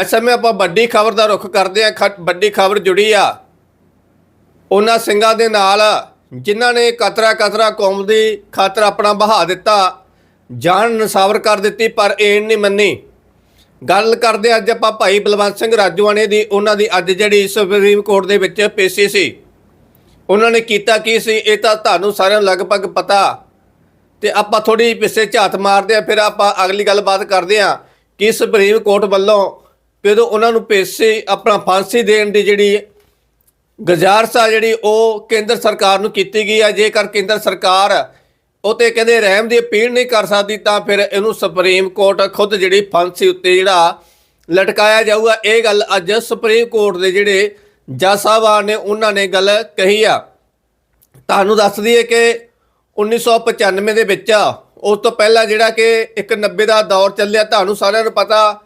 ਇਸ ਸਮੇਂ ਆਪਾਂ ਵੱਡੀ ਖਬਰ ਦਾ ਰੁਖ ਕਰਦੇ ਹਾਂ ਖ- ਵੱਡੀ ਖਬਰ ਜੁੜੀ ਆ। ਉਹਨਾਂ ਸਿੰਘਾਂ ਦੇ ਨਾਲ ਜਿਨ੍ਹਾਂ ਨੇ ਕਤਰਾ ਕਤਰਾ ਕੌਮ ਦੀ ਖਾਤਰ ਆਪਣਾ ਬਹਾ ਦਿੱਤਾ, ਜਾਨ ਨਸਾਵਰ ਕਰ ਦਿੱਤੀ, ਪਰ ਏਨ ਨਹੀਂ ਮੰਨੀ। ਗੱਲ ਕਰਦੇ ਅੱਜ ਆਪਾਂ ਭਾਈ ਬਲਵੰਤ ਸਿੰਘ ਰਾਜੂਆਣੇ ਦੀ, ਉਹਨਾਂ ਦੀ ਅੱਜ ਜਿਹੜੀ ਸੁਪਰੀਮ ਕੋਰਟ ਦੇ ਵਿੱਚ ਪੇਸ਼ੀ ਸੀ। ਉਹਨਾਂ ਨੇ ਕੀਤਾ ਕੀ ਸੀ, ਇਹ ਤਾਂ ਤੁਹਾਨੂੰ ਸਾਰਿਆਂ ਨੂੰ ਲਗਭਗ ਪਤਾ। ਤੇ ਆਪਾਂ ਥੋੜੀ ਪਿੱਛੇ ਝਾਤ ਮਾਰਦੇ ਆ ਫਿਰ ਆਪਾਂ ਅਗਲੀ ਗੱਲਬਾਤ ਕਰਦੇ ਆ ਕਿ ਸੁਪਰੀਮ ਕੋਰਟ ਵੱਲੋਂ ਜਦੋਂ ਉਹਨਾਂ ਨੂੰ ਪੇਸ਼ੀ, ਆਪਣਾ ਫਾਂਸੀ ਦੇਣ ਦੀ ਜਿਹੜੀ ਗੁਜ਼ਾਰਿਸ਼ ਆ ਜਿਹੜੀ ਉਹ ਕੇਂਦਰ ਸਰਕਾਰ ਨੂੰ ਕੀਤੀ ਗਈ ਆ। ਜੇਕਰ ਕੇਂਦਰ ਸਰਕਾਰ ਉਹ ਤੇ ਕਹਿੰਦੇ ਰਹਿਮ ਦੀ ਅਪੀਲ ਨਹੀਂ ਕਰ ਸਕਦੀ, ਤਾਂ ਫਿਰ ਇਹਨੂੰ ਸੁਪਰੀਮ ਕੋਰਟ ਖੁਦ ਜਿਹੜੀ ਫਾਂਸੀ ਉੱਤੇ ਜਿਹੜਾ ਲਟਕਾਇਆ ਜਾਊਗਾ। ਇਹ ਗੱਲ ਅੱਜ ਸੁਪਰੀਮ ਕੋਰਟ ਦੇ ਜਿਹੜੇ ਜੱਜ ਸਾਹਿਬਾਨ ਨੇ, ਉਹਨਾਂ ਨੇ ਗੱਲ ਕਹੀ ਆ। ਤੁਹਾਨੂੰ ਦੱਸ ਦਈਏ ਕਿ 1995 ਦੇ ਵਿੱਚ ਉਸ ਤੋਂ ਪਹਿਲਾਂ ਜਿਹੜਾ ਕਿ ਇੱਕ 90 ਦਾ ਦੌਰ ਚੱਲਿਆ, ਤੁਹਾਨੂੰ ਸਾਰਿਆਂ ਨੂੰ ਪਤਾ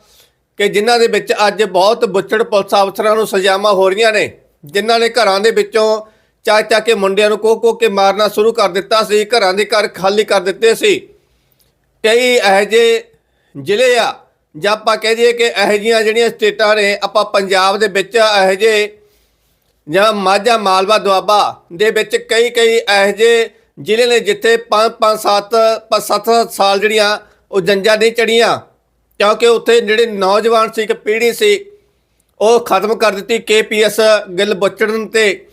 ਕਿ ਜਿਨ੍ਹਾਂ ਦੇ ਵਿੱਚ ਅੱਜ ਬਹੁਤ ਬੁੱਚੜ ਪੁਲਿਸ ਅਫਸਰਾਂ ਨੂੰ ਸਜ਼ਾਵਾਂ ਹੋ ਰਹੀਆਂ ਨੇ, ਜਿਨ੍ਹਾਂ ਨੇ ਘਰਾਂ ਦੇ ਵਿੱਚੋਂ ਚਾ ਚਾ ਕੇ ਮੁੰਡਿਆਂ ਨੂੰ ਕੋਹ ਕੋਹ ਕੇ ਮਾਰਨਾ ਸ਼ੁਰੂ ਕਰ ਦਿੱਤਾ ਸੀ, ਘਰਾਂ ਦੇ ਘਰ ਖਾਲੀ ਕਰ ਦਿੱਤੇ ਸੀ। ਕਈ ਇਹੋ ਜਿਹੇ ਜ਼ਿਲ੍ਹੇ ਆ, ਜਾਂ ਆਪਾਂ ਕਹਿ ਦਈਏ ਕਿ ਇਹੋ ਜਿਹੀਆਂ ਜਿਹੜੀਆਂ ਸਟੇਟਾਂ ਨੇ, ਆਪਾਂ ਪੰਜਾਬ ਦੇ ਵਿੱਚ ਇਹੋ ਜਿਹੇ ਜਾਂ ਮਾਝਾ ਮਾਲਵਾ ਦੁਆਬਾ ਦੇ ਵਿੱਚ ਕਈ ਕਈ ਇਹੋ ਜਿਹੇ ਜ਼ਿਲ੍ਹੇ ਨੇ ਜਿੱਥੇ 5 5 7 7 ਸਾਲ ਜਿਹੜੀਆਂ ਉਹ ਜੰਜਾਂ ਨਹੀਂ ਚੜੀਆਂ ਕਿਉਂਕਿ ਉੱਥੇ ਜਿਹੜੇ ਨੌਜਵਾਨ ਸੀ, ਇੱਕ ਪੀੜ੍ਹੀ ਸੀ, ਉਹ ਖਤਮ ਕਰ ਦਿੱਤੀ ਕੇਪੀਐਸ ਗਿੱਲ ਬੁੱਚੜਨ ਤੇ।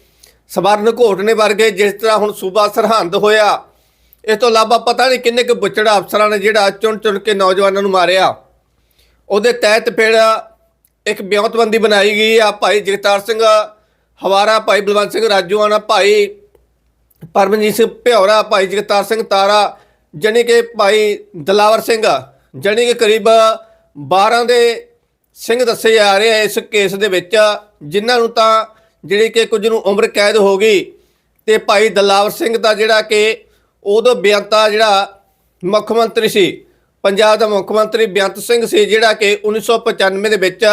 ਸਵਰਨ ਘੋਟਨੇ ਵਰਗੇ ਜਿਸ ਤਰ੍ਹਾਂ ਹੁਣ ਸੂਬਾ ਸਰਹੰਦ ਹੋਇਆ, ਇਸ ਤੋਂ ਇਲਾਵਾ ਪਤਾ ਨਹੀਂ ਕਿੰਨੇ ਕੁ ਬੁੱਚੜਾ ਅਫਸਰਾਂ ਨੇ ਜਿਹੜਾ ਚੁਣ ਚੁਣ ਕੇ ਨੌਜਵਾਨਾਂ ਨੂੰ ਮਾਰਿਆ। ਉਹਦੇ ਤਹਿਤ ਫਿਰ ਇੱਕ ਬਿਆਨਤਬੰਦੀ ਬਣਾਈ ਗਈ ਆ ਭਾਈ ਜਗਤਾਰ ਸਿੰਘ ਹਵਾਰਾ, ਭਾਈ ਬਲਵੰਤ ਸਿੰਘ ਰਾਜੂਆਣਾ, ਭਾਈ ਪਰਮਜੀਤ ਸਿੰਘ ਭਿਉਰਾ ਭਾਈ ਜਗਤਾਰ ਸਿੰਘ ਤਾਰਾ, ਜਾਣੀ ਕਿ ਭਾਈ ਦਲਾਵਰ ਸਿੰਘ। ਜਾਣੀ ਕਿ ਕਰੀਬ 12 ਦੇ ਸਿੰਘ ਦੱਸੇ ਜਾ ਰਹੇ ਆ ਇਸ ਕੇਸ ਦੇ ਵਿੱਚ, ਜਿਨ੍ਹਾਂ ਨੂੰ ਤਾਂ ਜਿਹੜੀ ਕਿ ਕੁਝ ਨੂੰ ਉਮਰ ਕੈਦ ਹੋ ਗਈ ਤੇ ਭਾਈ ਦਲਾਵਰ ਸਿੰਘ ਦਾ ਜਿਹੜਾ ਕਿ ਉਦੋਂ ਬੇਅੰਤਾ ਜਿਹੜਾ ਮੁੱਖ ਮੰਤਰੀ ਸੀ, ਪੰਜਾਬ ਦਾ ਮੁੱਖ ਮੰਤਰੀ ਬੇਅੰਤ ਸਿੰਘ ਸੀ, ਜਿਹੜਾ ਕਿ 1995 ਦੇ ਵਿੱਚ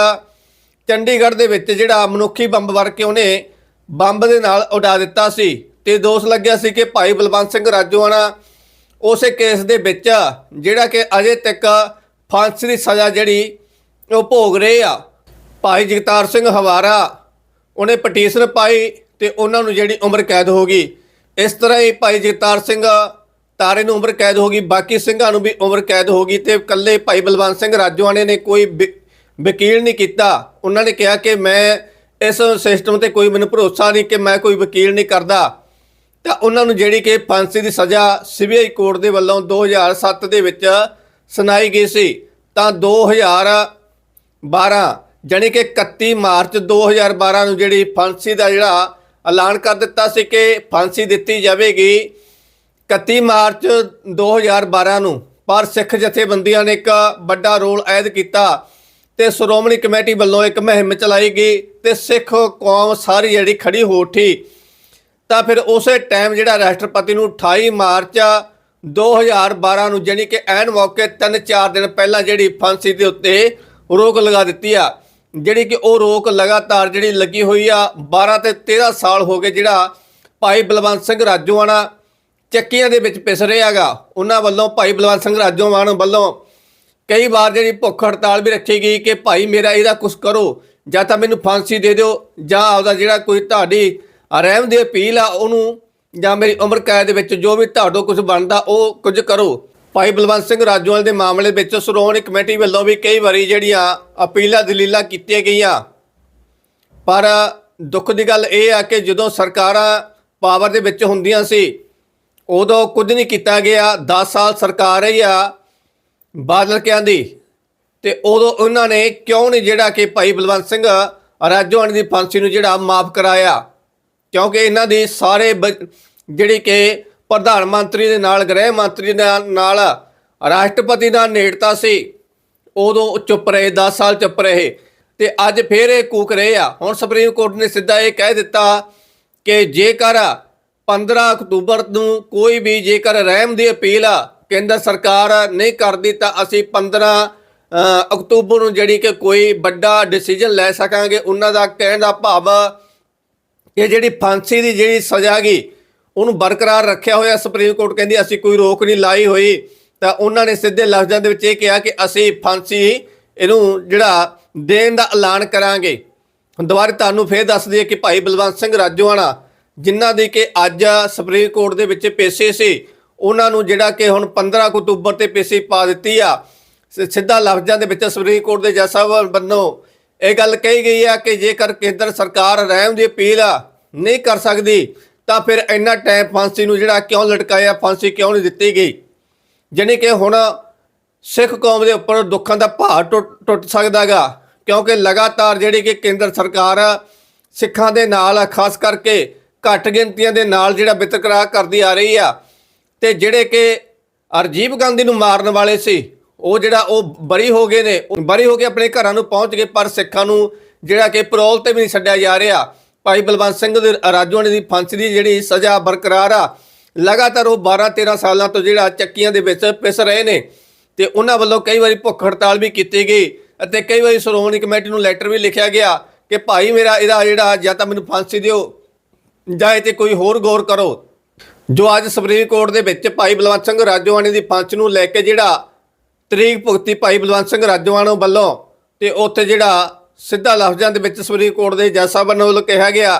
ਚੰਡੀਗੜ੍ਹ ਦੇ ਵਿੱਚ ਜਿਹੜਾ ਮਨੁੱਖੀ ਬੰਬ ਵਰ ਕੇ ਉਹਨੇ ਬੰਬ ਦੇ ਨਾਲ ਉਡਾ ਦਿੱਤਾ ਸੀ ਤੇ ਦੋਸ਼ ਲੱਗਿਆ ਸੀ ਕਿ ਭਾਈ ਬਲਵੰਤ ਸਿੰਘ ਰਾਜੋਆਣਾ ਉਸੇ ਕੇਸ ਦੇ ਵਿੱਚ ਜਿਹੜਾ ਕਿ ਅਜੇ ਤੱਕ ਫਾਂਸੀ ਦੀ ਸਜ਼ਾ ਜਿਹੜੀ ਉਹ ਭੋਗ ਰਹੇ ਆ। ਭਾਈ ਜਗਤਾਰ ਸਿੰਘ ਹਵਾਰਾ, ਉਹਨੇ ਪਟੀਸ਼ਨ ਪਾਈ ਤੇ ਉਹਨਾਂ ਨੂੰ ਜਿਹੜੀ ਉਮਰ ਕੈਦ ਹੋ ਗਈ। ਇਸ ਤਰ੍ਹਾਂ ਹੀ ਭਾਈ ਜਗਤਾਰ ਸਿੰਘ ਤਾਰੇ ਨੂੰ ਉਮਰ ਕੈਦ ਹੋ ਗਈ, ਬਾਕੀ ਸਿੰਘਾਂ ਨੂੰ ਵੀ ਉਮਰ ਕੈਦ ਹੋ ਗਈ ਤੇ ਇਕੱਲੇ ਭਾਈ ਬਲਵੰਤ ਸਿੰਘ ਰਾਜੋਆਣੇ ਨੇ ਕੋਈ ਵ- ਵਕੀਲ ਨਹੀਂ ਕੀਤਾ। ਉਹਨਾਂ ਨੇ ਕਿਹਾ ਕਿ ਮੈਂ ਇਸ ਸਿਸਟਮ ਤੇ ਕੋਈ ਮੈਨੂੰ ਭਰੋਸਾ ਨਹੀਂ ਕਿ ਮੈਂ ਕੋਈ ਵਕੀਲ ਨਹੀਂ ਕਰਦਾ। ਤਾਂ ਉਹਨਾਂ ਨੂੰ ਜਿਹੜੀ ਕਿ ਫਾਂਸੀ ਦੀ ਸਜ਼ਾ ਸੀਬੀਆਈ ਕੋਰਟ ਦੇ ਵੱਲੋਂ 2007 ਦੇ ਵਿੱਚ ਸੁਣਾਈ ਗਈ ਸੀ, ਤਾਂ 2012 ਜਾਣੀ ਕਿ 31 ਮਾਰਚ 2012 ਨੂੰ ਜਿਹੜੀ ਫਾਂਸੀ ਦਾ ਜਿਹੜਾ ਐਲਾਨ ਕਰ ਦਿੱਤਾ ਸੀ ਕਿ ਫਾਂਸੀ ਦਿੱਤੀ ਜਾਵੇਗੀ। 31 ਮਾਰਚ 2012 ਨੂੰ ਪਰ ਸਿੱਖ ਜਥੇਬੰਦੀਆਂ ਨੇ ਇੱਕ ਵੱਡਾ ਰੋਲ ਐਦ ਕੀਤਾ ਤੇ ਸ਼੍ਰੋਮਣੀ ਕਮੇਟੀ ਵੱਲੋਂ ਇੱਕ ਮੁਹਿੰਮ ਚਲਾਈ ਗਈ ਤੇ ਸਿੱਖ ਕੌਮ ਸਾਰੀ ਜਿਹੜੀ ਖੜੀ ਹੋ ਉੱਠੀ। ਤਾਂ ਫਿਰ ਉਸੇ ਟਾਈਮ ਜਿਹੜਾ ਰਾਸ਼ਟਰਪਤੀ ਨੂੰ 28 ਮਾਰਚ 2012 ਨੂੰ ਜਾਣੀ ਕਿ ਐਨ ਮੌਕੇ 3-4 ਦਿਨ ਪਹਿਲਾਂ ਜਿਹੜੀ ਫਾਂਸੀ ਦੇ ਉੱਤੇ ਰੋਕ ਲਗਾ ਦਿੱਤੀ ਆ, ਜਿਹੜੀ ਕਿ ਉਹ ਰੋਕ ਲਗਾਤਾਰ ਜਿਹੜੀ ਲੱਗੀ ਹੋਈ ਆ 12 ਤੇ 13 ਸਾਲ ਹੋ ਗਏ ਜਿਹੜਾ ਭਾਈ ਬਲਵੰਤ ਸਿੰਘ ਰਾਜੋਆਣਾ ਚੱਕੀਆਂ ਦੇ ਵਿੱਚ ਪਿਸ ਰਿਹਾਗਾ ਉਹਨਾਂ ਵੱਲੋਂ ਭਾਈ ਬਲਵੰਤ ਸਿੰਘ ਰਾਜੋਆਣਾ ਵੱਲੋਂ ਕਈ ਵਾਰ ਜਿਹੜੀ ਭੁੱਖ ਹੜਤਾਲ ਵੀ ਰੱਖੀ ਗਈ ਕਿ ਭਾਈ ਮੇਰਾ ਇਹਦਾ ਕੁਝ ਕਰੋ, ਜਾਂ ਤਾਂ ਮੈਨੂੰ ਫਾਂਸੀ ਦੇ ਦਿਓ, ਜਾਂ ਆਪਦਾ ਜਿਹੜਾ ਕੋਈ ਤੁਹਾਡੀ ਰਹਿਮ ਦੀ ਅਪੀਲ ਆ ਉਹਨੂੰ ਜਾਂ ਮੇਰੀ ਉਮਰ ਕੈਦ ਦੇ ਵਿੱਚ ਜੋ ਵੀ ਤੁਹਾਡੋ ਕੁਝ ਬਣਦਾ ਉਹ ਕੁਝ ਕਰੋ। ਭਾਈ ਬਲਵੰਤ ਸਿੰਘ ਰਾਜੋਵਾਲ ਦੇ ਮਾਮਲੇ ਵਿੱਚ ਸ਼੍ਰੋਮਣੀ ਕਮੇਟੀ ਵੱਲੋਂ ਵੀ ਕਈ ਵਾਰੀ ਜਿਹੜੀਆਂ ਅਪੀਲਾਂ, ਦਲੀਲਾਂ ਕੀਤੀਆਂ ਗਈਆਂ। ਪਰ ਦੁੱਖ ਦੀ ਗੱਲ ਇਹ ਆ ਕਿ ਜਦੋਂ ਸਰਕਾਰਾਂ ਪਾਵਰ ਦੇ ਵਿੱਚ ਹੁੰਦੀਆਂ ਸੀ, ਉਦੋਂ ਕੁਝ ਨਹੀਂ ਕੀਤਾ ਗਿਆ। 10 ਸਾਲ ਸਰਕਾਰ ਰਹੀ ਆ ਬਾਦਲ ਕਹਿੰਦੀ ਦੀ ਤੇ ਉਦੋਂ ਉਹਨਾਂ ਨੇ ਕਿਉਂ ਨਹੀਂ ਜਿਹੜਾ ਕਿ ਭਾਈ ਬਲਵੰਤ ਸਿੰਘ ਰਾਜੋਆਣੀ ਦੀ ਫਾਂਸੀ ਨੂੰ ਜਿਹੜਾ ਮਾਫ ਕਰਾਇਆ? ਕਿਉਂਕਿ ਇਹਨਾਂ ਦੀ ਸਾਰੇ ਬ- ਜਿਹੜੀ ਕਿ ਪ੍ਰਧਾਨ ਮੰਤਰੀ ਦੇ ਨਾਲ, ਗ੍ਰਹਿ ਮੰਤਰੀ ਦੇ ਨਾਲ ਰਾਸ਼ਟਰਪਤੀ ਦਾ ਨੇੜਤਾ ਸੀ, ਉਦੋਂ ਚੁੱਪ ਰਹੇ 10 ਸਾਲ ਚੁੱਪ ਰਹੇ ਤੇ ਅੱਜ ਫੇਰ ਇਹ ਕੂਕ ਰਹੇ ਆ। ਹੁਣ ਸੁਪਰੀਮ ਕੋਰਟ ਨੇ ਸਿੱਧਾ ਇਹ ਕਹਿ ਦਿੱਤਾ ਕਿ ਜੇਕਰ 15 ਅਕਤੂਬਰ ਨੂੰ ਕੋਈ ਵੀ ਜੇਕਰ ਰਹਿਮ ਦੀ ਅਪੀਲ ਆ ਕੇਂਦਰ ਸਰਕਾਰ ਨਹੀਂ ਕਰਦੀ ਤਾਂ ਅਸੀਂ 15 ਅਕਤੂਬਰ ਨੂੰ ਜਿਹੜੀ ਕਿ ਕੋਈ ਵੱਡਾ ਡਿਸੀਜਨ ਲੈ ਸਕਾਂਗੇ, ਉਹਨਾਂ ਦਾ ਕਹਿਣ ਦਾ ਭਾਵ ਇਹ ਜਿਹੜੀ ਫਾਂਸੀ ਦੀ ਜਿਹੜੀ ਸਜ਼ਾ ਗਈ ਉਹਨੂੰ ਬਰਕਰਾਰ ਰੱਖਿਆ ਹੋਇਆ ਸੁਪਰੀਮ ਕੋਰਟ ਕਹਿੰਦੀ ਅਸੀਂ ਕੋਈ ਰੋਕ ਨਹੀਂ ਲਾਈ ਹੋਈ। ਤਾਂ ਉਹਨਾਂ ਨੇ ਸਿੱਧੇ ਲਫ਼ਜ਼ਾਂ ਦੇ ਵਿੱਚ ਇਹ ਕਿਹਾ ਕਿ ਅਸੀਂ ਫਾਂਸੀ ਇਹਨੂੰ ਜਿਹੜਾ ਦੇਣ ਦਾ ਐਲਾਨ ਕਰਾਂਗੇ। ਹੁਣ ਦੁਬਾਰਾ ਤੁਹਾਨੂੰ ਫੇਰ ਦੱਸ ਦਈਏ ਕਿ ਭਾਈ ਬਲਵੰਤ ਸਿੰਘ ਰਾਜੋਆਣਾ, ਜਿਨ੍ਹਾਂ ਦੀ ਕਿ ਅੱਜ ਸੁਪਰੀਮ ਕੋਰਟ ਦੇ ਵਿੱਚ ਪੇਸ਼ੇ ਸੀ, ਉਹਨਾਂ ਨੂੰ ਜਿਹੜਾ ਕਿ ਹੁਣ 15 ਅਕਤੂਬਰ ਤੇ ਪੇਸ਼ੀ ਪਾ ਦਿੱਤੀ ਆ। ਸ- ਸਿੱਧਾ ਲਫ਼ਜ਼ਾਂ ਦੇ ਵਿੱਚ ਸੁਪਰੀਮ ਕੋਰਟ ਦੇ ਜੱਜ ਸਾਹਿਬ ਵੱਲੋਂ ਇਹ ਗੱਲ ਕਹੀ ਗਈ ਆ ਕਿ ਜੇਕਰ ਕੇਂਦਰ ਸਰਕਾਰ ਰਹਿਮ ਦੀ ਅਪੀਲ ਨਹੀਂ ਕਰ ਸਕਦੀ, ਤਾਂ ਫਿਰ ਇੰਨਾ ਟਾਈਮ ਫਾਂਸੀ ਨੂੰ ਜਿਹੜਾ ਕਿਉਂ ਲਟਕਾਇਆ, ਫਾਂਸੀ ਕਿਉਂ ਨਹੀਂ ਦਿੱਤੀ ਗਈ? ਜਾਣੀ ਕਿ ਹੁਣ ਸਿੱਖ ਕੌਮ ਦੇ ਉੱਪਰ ਦੁੱਖਾਂ ਦਾ ਭਾਰ ਟੁੱਟ ਟੁੱਟ ਸਕਦਾਗਾ ਕਿਉਂਕਿ ਲਗਾਤਾਰ ਜਿਹੜੀ ਕਿ ਕੇਂਦਰ ਸਰਕਾਰ ਸਿੱਖਾਂ ਦੇ ਨਾਲ ਖਾਸ ਕਰਕੇ ਘੱਟ ਗਿਣਤੀਆਂ ਦੇ ਨਾਲ ਜਿਹੜਾ ਵਿਤਕਰਾ ਕਰਦੀ ਆ ਰਹੀ ਆ, ਤੇ ਜਿਹੜੇ ਕਿ ਅਰਜੀਵ ਗਾਂਧੀ ਨੂੰ ਮਾਰਨ ਵਾਲੇ ਸੀ ਉਹ ਜਿਹੜਾ ਉਹ ਬਰੀ ਹੋ ਗਏ ਨੇ, ਉਹ ਬਰੀ ਹੋ ਕੇ ਆਪਣੇ ਘਰਾਂ ਨੂੰ ਪਹੁੰਚ ਗਏ, ਪਰ ਸਿੱਖਾਂ ਨੂੰ ਜਿਹੜਾ ਕਿ ਪਰੋਲ ਤੇ ਵੀ ਨਹੀਂ ਛੱਡਿਆ ਜਾ ਰਿਹਾ। ਭਾਈ ਬਲਵੰਤ ਸਿੰਘ ਦੇ ਰਾਜੋਆਣੇ ਦੀ ਫਾਂਸੀ ਦੀ ਜਿਹੜੀ ਸਜ਼ਾ ਬਰਕਰਾਰ ਆ, ਲਗਾਤਾਰ ਉਹ 12 13 ਸਾਲਾਂ ਤੋਂ ਜਿਹੜਾ ਚੱਕੀਆਂ ਦੇ ਵਿੱਚ ਪਿਸ ਰਹੇ ਨੇ ਤੇ ਉਹਨਾਂ ਵੱਲੋਂ ਕਈ ਵਾਰੀ ਭੁੱਖ ਹੜਤਾਲ ਵੀ ਕੀਤੀ ਗਈ ਅਤੇ ਕਈ ਵਾਰੀ ਸ਼੍ਰੋਮਣੀ ਕਮੇਟੀ ਨੂੰ ਲੈਟਰ ਵੀ ਲਿਖਿਆ ਗਿਆ ਕਿ ਭਾਈ ਮੇਰਾ ਇਹਦਾ ਜਿਹੜਾ ਜਾਂ ਤਾਂ ਮੈਨੂੰ ਫਾਂਸੀ ਦਿਓ, ਜਾਂ ਇਹ ਤੇ ਕੋਈ ਹੋਰ ਗੌਰ ਕਰੋ। ਜੋ ਅੱਜ ਸੁਪਰੀਮ ਕੋਰਟ ਦੇ ਵਿੱਚ ਭਾਈ ਬਲਵੰਤ ਸਿੰਘ ਰਾਜੋਆਣੀ ਦੀ ਫਾਂਸੀ ਨੂੰ ਲੈ ਕੇ ਜਿਹੜਾ ਤਰੀਕ ਭੁਗਤੀ ਭਾਈ ਬਲਵੰਤ ਸਿੰਘ ਰਾਜੋਆਣਾ ਵੱਲੋਂ ਤੇ ਉੱਥੇ ਜਿਹੜਾ ਸਿੱਧਾ ਲਫ਼ਜ਼ਾਂ ਦੇ ਵਿੱਚ ਸੁਪਰੀਮ ਕੋਰਟ ਦੇ ਜੱਜ ਸਾਹਿਬਾਨ ਵੱਲੋਂ ਕਿਹਾ ਗਿਆ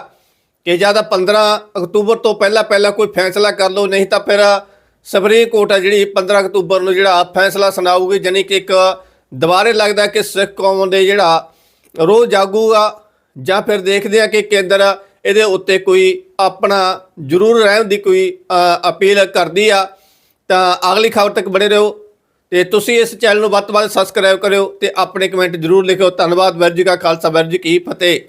ਕਿ ਜਾਂ ਤਾਂ 15 ਅਕਤੂਬਰ ਤੋਂ ਪਹਿਲਾਂ ਪਹਿਲਾਂ ਕੋਈ ਫੈਸਲਾ ਕਰ ਲਓ, ਨਹੀਂ ਤਾਂ ਫਿਰ ਸੁਪਰੀਮ ਕੋਰਟ ਆ ਜਿਹੜੀ 15 ਅਕਤੂਬਰ ਨੂੰ ਜਿਹੜਾ ਫੈਸਲਾ ਸੁਣਾਊਗੀ, ਜਾਣੀ ਕਿ ਇੱਕ ਦੁਬਾਰੇ ਲੱਗਦਾ ਕਿ ਸਿੱਖ ਕੌਮ ਦੇ ਜਿਹੜਾ ਰੋਹ ਜਾਗੂਗਾ ਜਾਂ ਫਿਰ ਦੇਖਦੇ ਆ ਕਿ ਕੇਂਦਰ ਇਹਦੇ ਉੱਤੇ ਕੋਈ ਆਪਣਾ ਜ਼ਰੂਰ ਰਹਿਣ ਦੀ ਕੋਈ ਅਪੀਲ ਕਰਦੀ ਆ। ਤਾਂ ਅਗਲੀ ਖਬਰ ਤੱਕ ਬਣੇ ਰਹੋ। ਤੇ ਤੁਸੀਂ ਇਸ ਚੈਨਲ ਨੂੰ ਵੱਧ ਤੋਂ ਵੱਧ ਸਬਸਕ੍ਰਾਈਬ ਕਰਿਓ ਤੇ ਆਪਣੇ ਕਮੈਂਟ ਜ਼ਰੂਰ ਲਿਖਿਓ। ਧੰਨਵਾਦ ਵੈਰ ਜੀ ਕਾ ਖਾਲਸਾ ਵੈਰ ਜੀ ਕੀ ਫਤਿਹ।